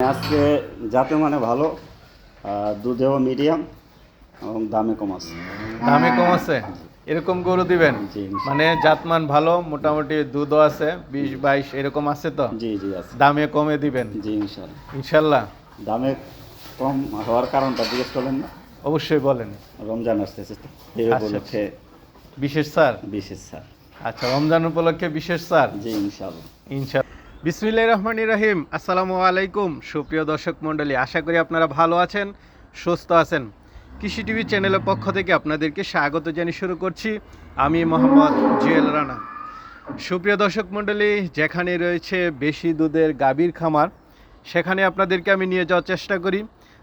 আজকে যাতে মানে ভালো দুধেও মিডিয়াম এবং দামে কম আছে। দামে কম আছে? এরকম গরু দিবেন? মানে জাতমান ভালো মোটামুটি দুধও আছে বিশ বাইশ এরকম আছে তো? জি জি আছে। দামে কমে দিবেন? জি ইনশাল্লাহ। ইনশাল্লাহ। দামে কম হওয়ার কারণটা জিজ্ঞেস করলেন না? অবশ্যই বলেন। রমজান আসতেছে তো আচ্ছা। উপলক্ষে বিশেষ স্যার বিশেষ স্যার আচ্ছা রমজান উপলক্ষে বিশেষ স্যার জি ইনশাল্লাহ। ইনশাল্লাহ। বিসমিল্লাহ রহমান রাহিম, আসসালামু আলাইকুম। সুপ্রিয় দর্শক মণ্ডলী, আশা করি আপনারা ভালো আছেন, সুস্থ আছেন। কৃষি টিভি চ্যানেলের পক্ষ থেকে আপনাদেরকে স্বাগত জানিয়ে শুরু করছি। আমি মোহাম্মদ জুয়েল রানা। সুপ্রিয় দর্শক মণ্ডলী, যেখানে রয়েছে বেশি দুধের গাভীর খামার, সেখানে আপনাদেরকে আমি নিয়ে যাওয়ার চেষ্টা করি।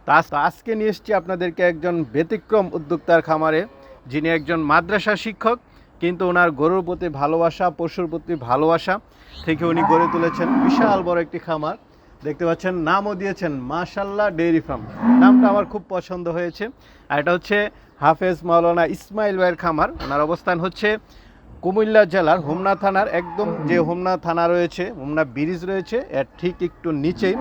তা আজকে নিয়ে এসেছি আপনাদেরকে একজন ব্যতিক্রম উদ্যোক্তার খামারে, যিনি একজন মাদ্রাসা শিক্ষক। কিন্তু ওনার গরুর প্রতি ভালোবাসা, পশুর প্রতি ভালোবাসা থেকে উনি গড়ে তুলেছেন বিশাল বড় একটি খামার। দেখতে পাচ্ছেন, নামও দিয়েছেন মাশাল্লাহ ডেইরি ফার্ম। নামটা আমার খুব পছন্দ হয়েছে। আর এটা হচ্ছে হাফেজ মাওলানা ইসমাইল ভাইয়ের খামার। ওনার অবস্থান হচ্ছে কুমিল্লা জেলার হোমনা থানার একদম যে হোমনা থানা রয়েছে, হোমনা ব্রিজ রয়েছে, এর ঠিক একটু নিচেই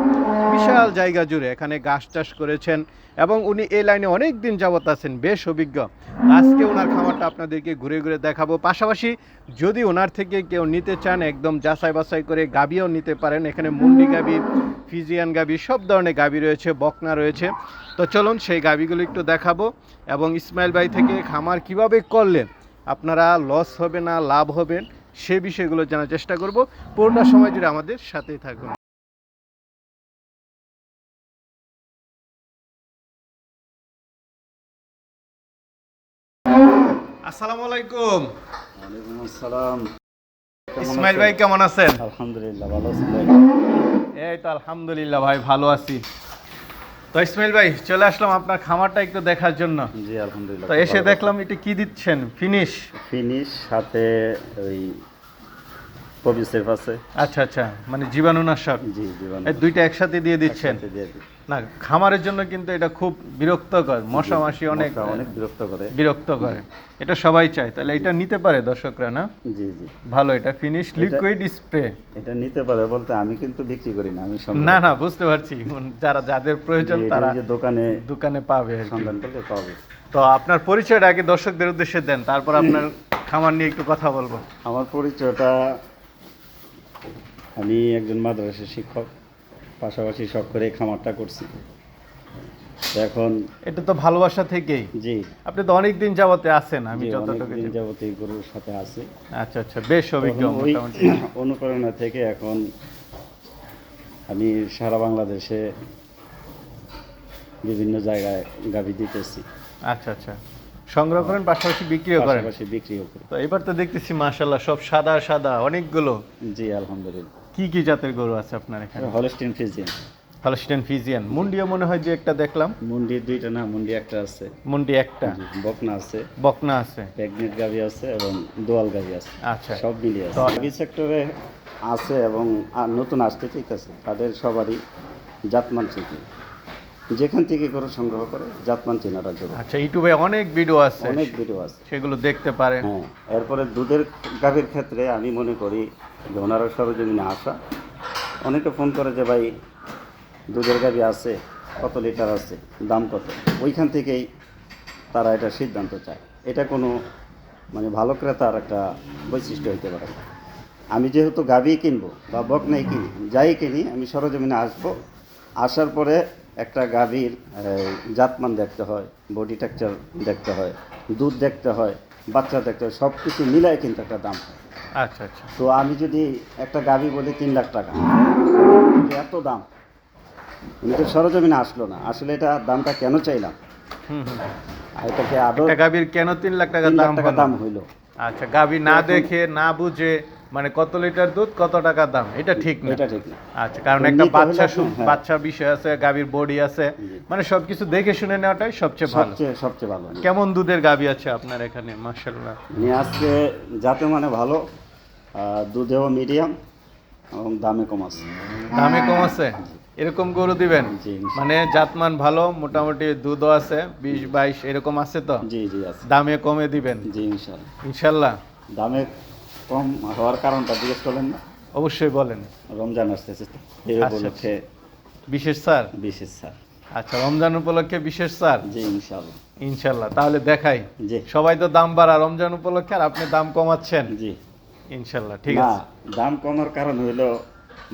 বিশাল জায়গা জুড়ে এখানে গাছ চাষ করেছেন এবং উনি এই লাইনে অনেক দিন যাবত আছেন, বেশ অভিজ্ঞ। আজকে ওনার খামারটা আপনাদেরকে ঘুরে ঘুরে দেখাবো। পাশাপাশি যদি ওনার থেকে কেউ নিতে চান, একদম যাচাই বাছাই করে গাবিও নিতে পারেন। এখানে মুন্ডি গাবি ফিজিয়ান গাবি সব ধরনের গাবি রয়েছে, বকনা রয়েছে। তো চলুন সেই গাবিগুলো একটু দেখাবো এবং ইসমাইল ভাই থেকে খামার কীভাবে করলে আপনারা লস হবে না লাভ হবে সে বিষয়গুলো জানার চেষ্টা করব। পুরোটা সময় জুড়ে আমাদের সাথেই থাকুন। আসসালামু আলাইকুম। ওয়ালাইকুম আসসালাম। কেমন ইসমাইল ভাই কেমন আছেন? আলহামদুলিল্লাহ ভালো আছেন এই তো আলহামদুলিল্লাহ ভাই ভালো আছি। তো ইসমাইল ভাই চলে আসলাম আপনার খামারটা একটু দেখার জন্য। জি আলহামদুলিল্লাহ তো এসে দেখলাম এটা কি দিচ্ছেন? ফিনিশ ফিনিশ সাথে ওই কবিসের পাশে আচ্ছা আচ্ছা মানে জীবাণুনাশক। জি এই দুইটা একসাথে দিয়ে দিচ্ছেন। না খামারের জন্য কিন্তু এটা খুব বিরক্তকর। মশা মাসি অনেক অনেক বিরক্ত করে বিরক্ত করে এটা সবাই চায়। তাহলে এটা নিতে পারে দর্শকরা না? জি জি। ভালো এটা ফিনিশ লিকুইড স্প্রে এটা নিতে পারে বলতে আমি কিন্তু বিক্রি করি না আমি না না বুঝতে পারছি। যারা যাদের প্রয়োজন তারা দোকানে দোকানে পাবে সন্ধান করলে পাবে তো আপনার পরিচয়টা আগে দর্শকদের উদ্দেশ্যে দেন তারপর আপনার খামার নিয়ে একটু কথা বলব। আমার পরিচয়টা আমি একজন মাদ্রাসা শিক্ষক পাশাপাশি শখ করে খামারটা করছি। এখন এটা তো ভালোবাসা থেকেই। জি। আপনি তো অনেক দিন যাবতে আছেন আমি যতটুকু জানি। যাবত গরুর সাথে আছি। আচ্ছা আচ্ছা বেশ অভিজ্ঞ মোটামুটি। অনুপ্রেরণা থেকে এখন আমি সারা বাংলাদেশে বিভিন্ন জায়গায় গাভি দিতেছি। আচ্ছা আচ্ছা। সংগ্রহ করেন পাশাপাশি বিক্রিও করেন? পাশাপাশি বিক্রিও করি। তো এবার তো দেখতেছি মাশাল্লাহ সব সাদা সাদা অনেকগুলো। জি আলহামদুলিল্লাহ। কি কি জাতের গরু আছে আপনার এখানে? হলস্টিন ফিজিয়ান হলস্টেন ফিজিয়ান মুন্ডিও মনে হয় যে একটা দেখলাম। মুন্ডি দুইটা না মুন্ডি একটা আছে। মুন্ডি একটা। বকনা আছে। বকনা আছে। প্রেগনেন্ট গাভি আছে এবং দোয়াল গাভি আছে। আচ্ছা। সব মিলিয়ে আছে। গাভি সেক্টরে আছে এবং আর নতুন আসতে ঠিক আছে। তাদের সবারই জাতমান চিনি যেখান থেকে করে সংগ্রহ করে জাতমান চেনাটা জরুরি আচ্ছা ইউটিউবে অনেক ভিডিও আছে। অনেক ভিডিও আছে। সেগুলো দেখতে পারেন। হ্যাঁ এরপরে দুধের গাভীর ক্ষেত্রে আমি মনে করি যে ওনারা সরজমিনে আসা। অনেকে ফোন করে যে, ভাই, দুধের গাভী আছে, কত লিটার আছে, দাম কত? ওইখান থেকেই তারা এটা সিদ্ধান্ত চায়। এটা কোনো মানে ভালো ক্রেতার একটা বৈশিষ্ট্য হইতে পারে। আমি যেহেতু গাভী কিনবো বা বক বকনাই কিনি, যাই কিনি, আমি সরজমিনে আসব। আসার পরে একটা গাভীর জাতমান দেখতে হয়, বডি টেক্সচার দেখতে হয়, দুধ দেখতে হয়, বাচ্চা দেখতে হয় সব কিছু মিলায় কিন্তু একটা দাম হয়। আচ্ছা আচ্ছা। তো আমি যদি একটা গাভী বলি তিন লাখ টাকা এত দাম। উনি তো সরজমিনে আসলো না আসলে এটা দামটা কেন চাইলাম? এটাকে আদৌ গাভির কেন তিন লাখ টাকা দাম টাকা দাম হইল। আচ্ছা গাভী না দেখে না বুঝে মানে কত লিটার দুধ কত টাকা দাম? এটা ঠিক না। এটা ঠিক না। আচ্ছা কারণ একটা বাচ্চা হ্যাঁ। বাচ্চা বিষয় আছে গাভীর বডি আছে। মানে সবকিছু দেখে শুনে নেওয়াটাই সবচেয়ে ভালো। সবচেয়ে সবচেয়ে ভালো। কেমন দুধের গাভী আছে আপনার এখানে মার্শাল্লাহ নিয়ে আজকে যাতে মানে ভালো দুধেও মিডিয়াম এবং দামে কম আছে। দামে কম আছে? এরকম গরু দিবেন? মানে জাতমান ভালো মোটামুটি দুধও আছে বিশ বাইশ এরকম আছে তো? জি জি আছে। দামে কমে দিবেন? জি ইনশাল্লাহ ইনশাল্লাহ দামে কম হওয়ার কারণটা জিজ্ঞেস করলেন না? অবশ্যই বলেন। রমজান আসতেছে তো এই আচ্ছা, উপলক্ষে বিশেষ স্যার? বিশেষ স্যার। আচ্ছা রমজান উপলক্ষে বিশেষ স্যার? জি ইনশাল্লাহ ইনশাল্লাহ তাহলে দেখাই। জি। সবাই তো দাম বাড়া রমজান উপলক্ষে আর আপনি দাম কমাচ্ছেন। জি। ইনশাল্লাহ ঠিক আছে। দাম কমার কারণ হইল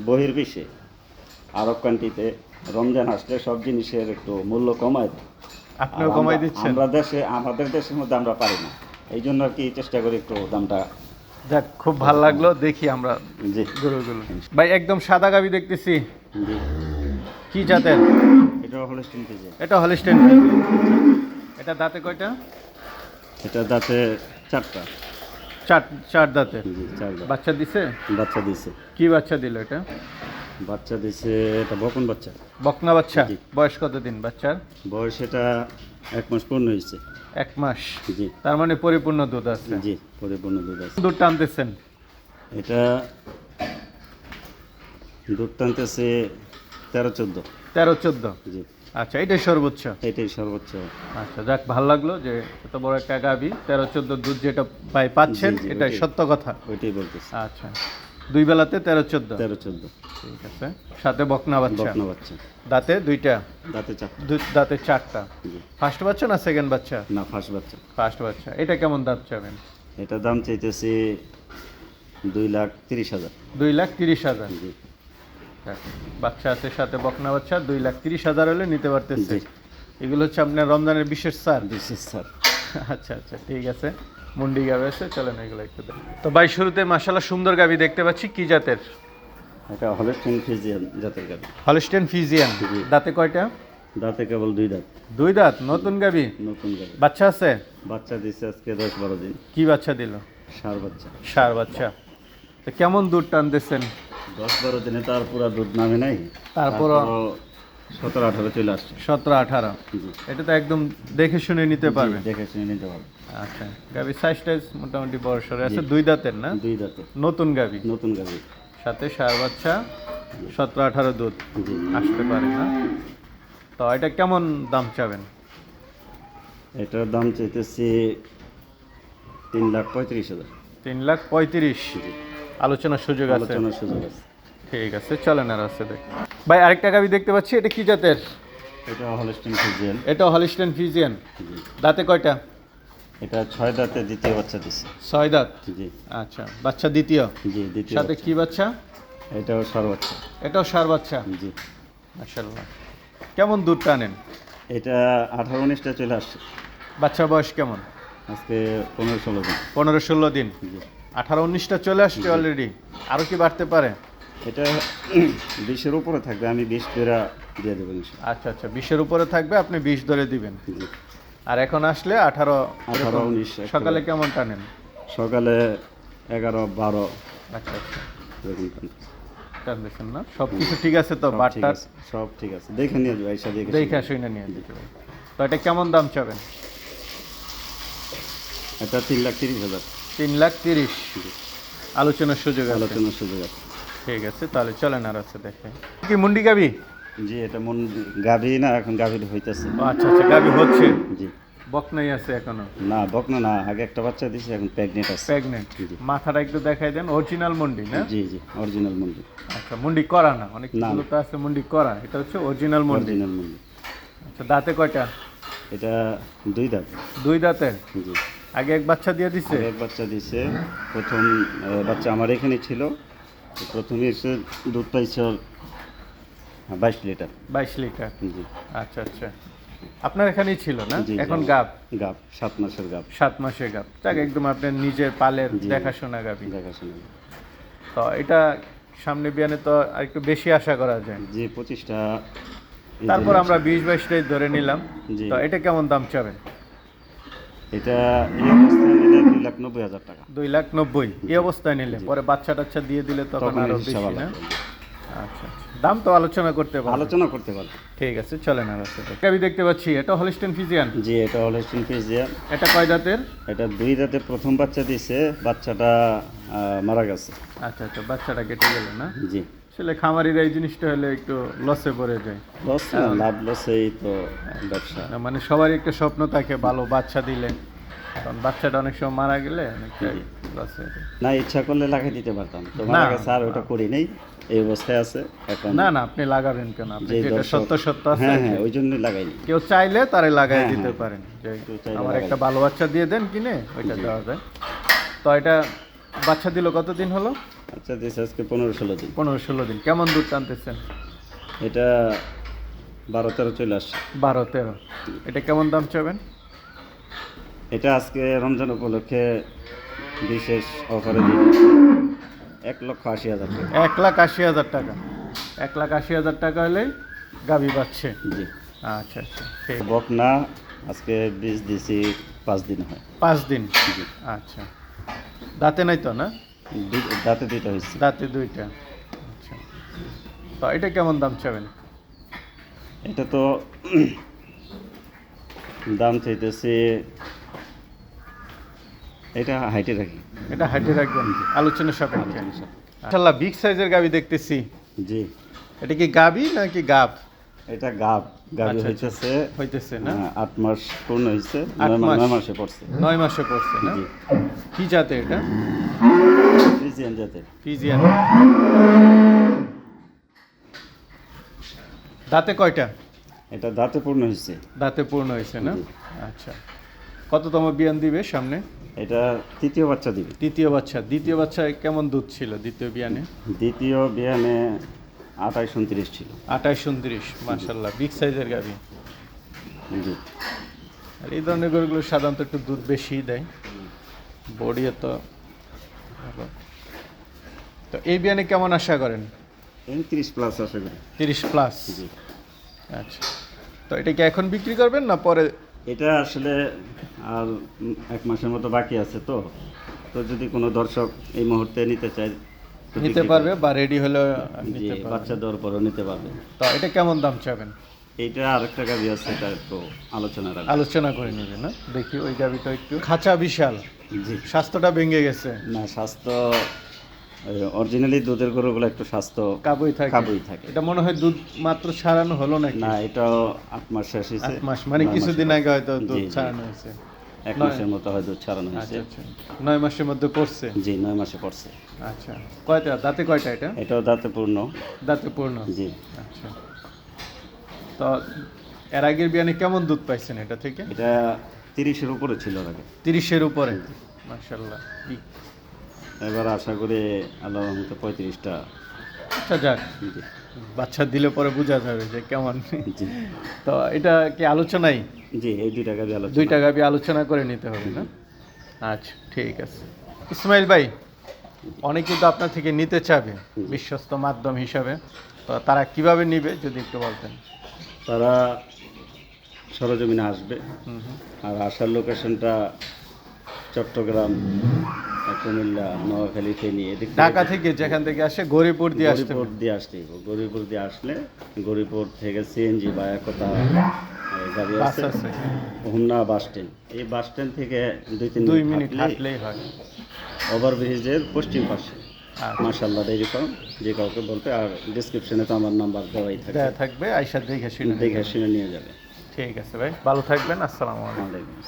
বহির্বিশ্বে আরব কান্ট্রিতে রমজান আসলে সব জিনিসের একটু মূল্য কমায়। আপনিও কমাই দিচ্ছেন। আমরা দেশে আমাদের দেশের মধ্যে আমরা পারি না। এই জন্য আর কি চেষ্টা করি একটু দামটা যাক খুব ভালো লাগল দেখি আমরা জি। গরুগুলো। ভাই একদম সাদা গাবি দেখতেছি। কি জাতের? এটা হলো স্টিন কেজি এটা হলিস্টেন এটা দাঁতে কয়টা? এটা দাঁতে চারটা। চার চার দাঁতে। বাচ্চা দিছে? বাচ্চা দিছে। কি বাচ্চা দিল এটা? বাচ্চা দিছে এটা বকন বাচ্চা। বকনা বাচ্চা। বয়স কত দিন বাচ্চার? বয়স এটা এক মাস পূর্ণ হয়েছে। এক মাস। জি। তার মানে পরিপূর্ণ দুধ আছে। জি পরিপূর্ণ দুধ আছে। দুধ টানতেছেন? এটা দুধ টানতেছে তেরো চোদ্দ। তেরো চোদ্দ? জি। আচ্ছা এটাই সর্বোচ্চ? এটাই সর্বোচ্চ। আচ্ছা যাক ভালো লাগল যে এত বড় একটা গাবি তেরো চোদ্দ দুধ যেটা পাই পাচ্ছেন এটাই সত্য কথা। ওইটাই বলতেছে। আচ্ছা। দুই বেলাতে তেরো চোদ্দ। তেরো চোদ্দ। ঠিক আছে। সাথে বকনা বাচ্চা। বকনা বাচ্চা। দাঁতে দুইটা? দাঁতে চাপ দুই দাঁতে চারটা। ফার্স্ট বাচ্চা না সেকেন্ড বাচ্চা? না ফার্স্ট বাচ্চা। ফার্স্ট বাচ্চা। এটা কেমন দাম চাবেন? এটা দাম চাইতেছি দুই লাখ তিরিশ হাজার। দুই লাখ তিরিশ হাজার। জি। বাচ্চা আছে সাথে বকনা বাচ্চা দুই লাখ তিরিশ হাজার হলে নিতে পারতেছে। এগুলো হচ্ছে আপনার রমজানের বিশেষ সার। বিশেষ স্যার আচ্ছা আচ্ছা ঠিক আছে। মুন্ডি গাবি আছে চলেন এগুলো একটু তো ভাই শুরুতে মাসাল্লাহ সুন্দর গাবি দেখতে পাচ্ছি। কি জাতের? এটা হলেস্টিন ফিজিয়ান জাতের গাড়ি হলিস্টেন ফিজিয়ান দাঁতে কয়টা? দাঁতে কেবল দুই দাঁত। দুই দাঁত? নতুন গাবি? নতুন গাবি। বাচ্চা আছে? বাচ্চা দিচ্ছে আজকে দশ বারো দিন। কি বাচ্চা দিল? সার বাচ্চা। সার বাচ্চা। তো কেমন দুধ টানতেছেন? দশ বারো দিনে তার পুরো দুধ নামে নাই। তারপরও সতেরো আঠারো চলে আসছে। সতেরো আঠারো। এটা তো একদম দেখে শুনে নিতে পারবে। দেখে শুনে নিতে পারবে। আচ্ছা গাবি সাইজ টাইজ মোটামুটি বড় সড়ো আছে। দুই দাঁতের না? দুই দাঁতে নতুন গাবি নতুন গাড়ি সাথে সার বাচ্চা সতেরো আঠারো দুধ। আসতে পারে না। তো এটা কেমন দাম চাবেন? এটার দাম চাইতেছি তিন লাখ পঁয়ত্রিশ হাজার। তিন লাখ পঁয়ত্রিশ। আলোচনার সুযোগ আছে। আলোচনার সুযোগ আছে। ঠিক আছে চলেন আর আছে দেখ। ভাই আরেকটা গাবি দেখতে পাচ্ছি এটা কি জাতের? এটা হলস্টিন ফিজিয়ান এটা হলিস্টেন ফিজিয়ান দাঁতে কয়টা? এটা ছয় দাঁতে দ্বিতীয় বাচ্চা দিছে। ছয় দাঁত? জি। আচ্ছা বাচ্চা দ্বিতীয়? জি দ্বিতীয় সাথে। কি বাচ্চা? এটাও সার বাচ্চা। এটাও সার বাচ্চা? জি। মাশাল্লাহ কেমন দুধ টানেন এটা আঠারো উনিশটা চলে আসছে। বাচ্চা বয়স কেমন? আজকে পনেরো ষোলো দিন। পনেরো ষোলো দিন। জি। আঠারো উনিশটা চলে আসছে অলরেডি আরও কি বাড়তে পারে? এটা বিশের উপরে থাকবে আমি বিশ পেরা দিয়ে দেবো আচ্ছা আচ্ছা বিশের উপরে থাকবে আপনি বিশ ধরে দিবেন। আর এখন আসলে আঠারো আঠারো উনিশ সকালে কেমন টানেন? সকালে এগারো বারো। আচ্ছা আচ্ছা। না? সব কিছু ঠিক আছে তো সব ঠিক বাটটার সব ঠিক আছে। দেখে নিয়ে যাব এইসব দেখে দেখে শুনে। নিয়ে। তো এটা কেমন দাম চাবেন? এটা তিন লাখ তিরিশ হাজার। তিন লাখ তিরিশ। আলোচনার সুযোগ আলোচনার সুযোগ আছে। ঠিক আছে তাহলে চলেন আর আছে দেখে। কি মুন্ডি গাবি? জি এটা মন গাভী না এখন গাভীর হইতেছে। আচ্ছা আচ্ছা গাবি হচ্ছে? জি। বকনাই আছে এখনও? না বকনা না আগে একটা বাচ্চা দিছে এখন প্রেগনেন্ট আছে। প্রেগনেন্ট। জি। মাথাটা একটু দেখাই দেন অরিজিনাল মুন্ডি না? জি জি অরিজিনাল মন্দির আচ্ছা মুন্ডি করা না অনেক না। তো আছে মুন্ডি করা এটা হচ্ছে অরিজিনাল মুন্ডি। অরিজিনাল মুন্ডি। আচ্ছা দাঁতে কয়টা? এটা দুই দাঁত। দুই দাঁতে? জি। আগে এক বাচ্চা দিয়ে দিছে? এক বাচ্চা দিছে প্রথম বাচ্চা আমার এখানে ছিল প্রথমে এসে দুধ পাইছে বাইশ লিটার। বাইশ লিটার? জি। আচ্ছা আচ্ছা। আপনার এখানেই ছিল না? জি, জি, এখন গাব? গাব সাত মাসের গাব। সাত মাসে গাব। তাক একদম আপনার নিজের পালের দেখাশোনা গাবি দেখাশোনা। তো এটা সামনে বিয়ানে তো আর একটু বেশি আশা করা যায়। যে পঁচিশটা তারপর আমরা বিশ বাইশটাই ধরে নিলাম। তো এটা কেমন দাম চাবেন? এটা এই অবস্থায় নিলে দুই লাখ নব্বই হাজার টাকা। দুই লাখ নব্বই। এই অবস্থায় নিলে পরে বাচ্চা টাচ্চা দিয়ে দিলে তখন আরও বেশি না? আচ্ছা আচ্ছা। দাম তো আলোচনা করতে পারব। আলোচনা করতে পারব। ঠিক আছে চলেন আর আছে গাবি দেখতে পাচ্ছি এটা হলিস্টেন ফিজিয়ান জি এটা হলো সিনফিজিয়া এটা কয় দাঁতের এটা দুই রাতে প্রথম বাচ্চা দিছে বাচ্চাটা মারা গেছে। আচ্ছা আচ্ছা বাচ্চাটা কেটে গেল না? জি। আসলে খামারিরা এই জিনিসটা হলে একটু লসে পড়ে যায়। লস না লাভ লসেই তো ব্যবসা। মানে সবারই একটা স্বপ্ন থাকে ভালো বাচ্চা দিলে। কারণ বাচ্চাটা অনেক সময় মারা গেলে অনেকটা লস না ইচ্ছা করলে লাগাই দিতে পারতাম। তো। মারা গেছে আর ওটা করি নেই এই অবস্থায় আছে এখন না না আপনি লাগাবেন কেন? আপনি যেটা সত্য সত্য আছে হ্যাঁ হ্যাঁ ওই জন্যই লাগাইনি কেউ চাইলে তারে লাগাই হ্যাঁ, দিতে হ্যাঁ। পারেন। আমার একটা ভালো বাচ্চা দিয়ে দেন কিনে ওইটা দেওয়া যায়। তো এটা বাচ্চা দিল কতদিন হলো? আচ্ছা দিস আজকে পনেরো ষোলো দিন। পনেরো ষোলো দিন। কেমন দুধ টানতেছেন? এটা বারো তেরো চলে আসছে। বারো তেরো। এটা কেমন দাম চাবেন? এটা আজকে রমজান উপলক্ষে বিশেষ অফারে দিয়ে এক লক্ষ আশি হাজার টাকা। এক লাখ আশি হাজার টাকা। এক লাখ আশি হাজার টাকা হলে গাবি পাচ্ছে জি। আচ্ছা আচ্ছা। ঠিক বকনা আজকে বীজ দিছি পাঁচ দিন হয়। পাঁচ দিন? জি। আচ্ছা। দাঁতে নাই তো না? দাঁতে দুইটা হয়েছে। দাঁতে দুইটা। আচ্ছা। তো এটা কেমন দাম চাবেন? এটা তো দাম চাইতেছে এটা হাইটে রাখি। এটা হাইটে রাখবেন? আলোচনা সাপেক্ষে। মাশাল্লাহ বিগ সাইজের গাবি দেখতেছি। জি। এটা কি গাবি নাকি গাব? এটা গাব গাবি আচ্ছা, আচ্ছা। হইতেছে হইতেছে না? আট মাস পূর্ণ আট নয় মাস। পড়ছে। নয় মাসে পড়ছে না? কি জাতে এটা? ফ্রিজিয়ান জাতের ফিজিয়ান। দাঁতে কয়টা? এটা দাঁতে পূর্ণ হয়েছে দাঁতে পূর্ণ হয়েছে না। আচ্ছা। কততম বিয়ান দিবে সামনে? এটা তৃতীয় বাচ্চা দিবে। তৃতীয় বাচ্চা। দ্বিতীয় বাচ্চায় কেমন দুধ ছিল দ্বিতীয় বিয়ানে? দ্বিতীয় বিয়ানে আঠাইশ উনত্রিশ ছিল। আঠাশ উনত্রিশ মার্শাল্লাহ বিগ সাইজের জি। আর এই ধরনের গরুগুলো সাধারণত একটু দুধ বেশি দেয়। বডিও তো। তো এই বিয়ানে কেমন আশা করেন? এই তিরিশ প্লাস আশা করি। তিরিশ প্লাস জি। আচ্ছা। তো এটা কি এখন বিক্রি করবেন না পরে? এটা আসলে আর এক মাসের মতো বাকি আছে তো। তো যদি কোনো দর্শক এই মুহূর্তে নিতে চায় নিতে পারবে বা রেডি হলে বাচ্চা দেওয়ার পরও নিতে পারবে। তো এটা কেমন দাম চাবেন এইটা আরেকটা গাড়ি আছে এটা একটু আলোচনা আলোচনা করে নেবে না? দেখি ওই গাবিটা একটু। খাঁচা বিশাল। জি। স্বাস্থ্যটা ভেঙে গেছে। না স্বাস্থ্য অরিজিনালি দুধের গরুগুলো একটু স্বাস্থ্য কাবুই থাকে। কাবুই থাকে। এটা মনে হয় দুধ মাত্র ছাড়ানো হলো নাকি? না এটাও আট মাস শেষ হয়েছে। মাস মানে কিছুদিন আগে হয়তো দুধ ছাড়ানো হয়েছে। এক মাসের মতো হয় দুধ ছাড়ানো হয়েছে। আচ্ছা আচ্ছা। নয় মাসের মধ্যে পড়ছে? জি নয় মাসে পড়ছে। আচ্ছা। কয়টা? দাঁতে কয়টা এটা? এটাও দাঁতে পূর্ণ। দাঁতে পূর্ণ? জি। আচ্ছা। তো এর আগের বিয়ানে কেমন দুধ পাইছেন এটা থেকে? এটা তিরিশের উপরে ছিল আগে। তিরিশের উপরে? মার্শাল্লাহ এবার আশা করি আল্লাহ রহমতে পঁয়ত্রিশটা। আচ্ছা যাক। জি। বাচ্চা দিলে পরে বোঝা যাবে যে কেমন। তো এটা কি আলোচনাই? জি এই দুইটা গাড়ি আলোচনা। দুইটা গাবি আলোচনা করে নিতে হবে না? আচ্ছা ঠিক আছে। ইসমাইল ভাই অনেকে তো আপনার থেকে নিতে চাবে বিশ্বস্ত মাধ্যম হিসাবে। তো তারা কীভাবে নিবে যদি একটু বলতেন? তারা সরজমিনে আসবে। হুম হুম। আর আসার লোকেশনটা চট্টগ্রাম কুমিল্লা নোয়াখালী ফেনী এদিক ঢাকা থেকে যেখান থেকে আসে গরিপুর দিয়ে আসতে গরিপুর দিয়ে আসতে। গরিপুর দিয়ে আসলে গরিপুর থেকে সিএনজি বা একতা গাড়ি আছে। Homna bus stand. এই বাস স্ট্যান্ড থেকে দুই তিন দুই মিনিট হাঁটলেই হয়। ওভারব্রিজের পশ্চিম পাশে। আচ্ছা। মার্শাল্লাহ ডেইরি ফার্ম যে কাউকে বলতে আর ডিসক্রিপশনে তো আমার নাম্বার দেওয়াই থাকে। দেয়া থাকবে আইসা দেখে শুনে দেখে শুনে নিয়ে যাবে। ঠিক আছে ভাই ভালো থাকবেন আসসালামু আলাইকুম।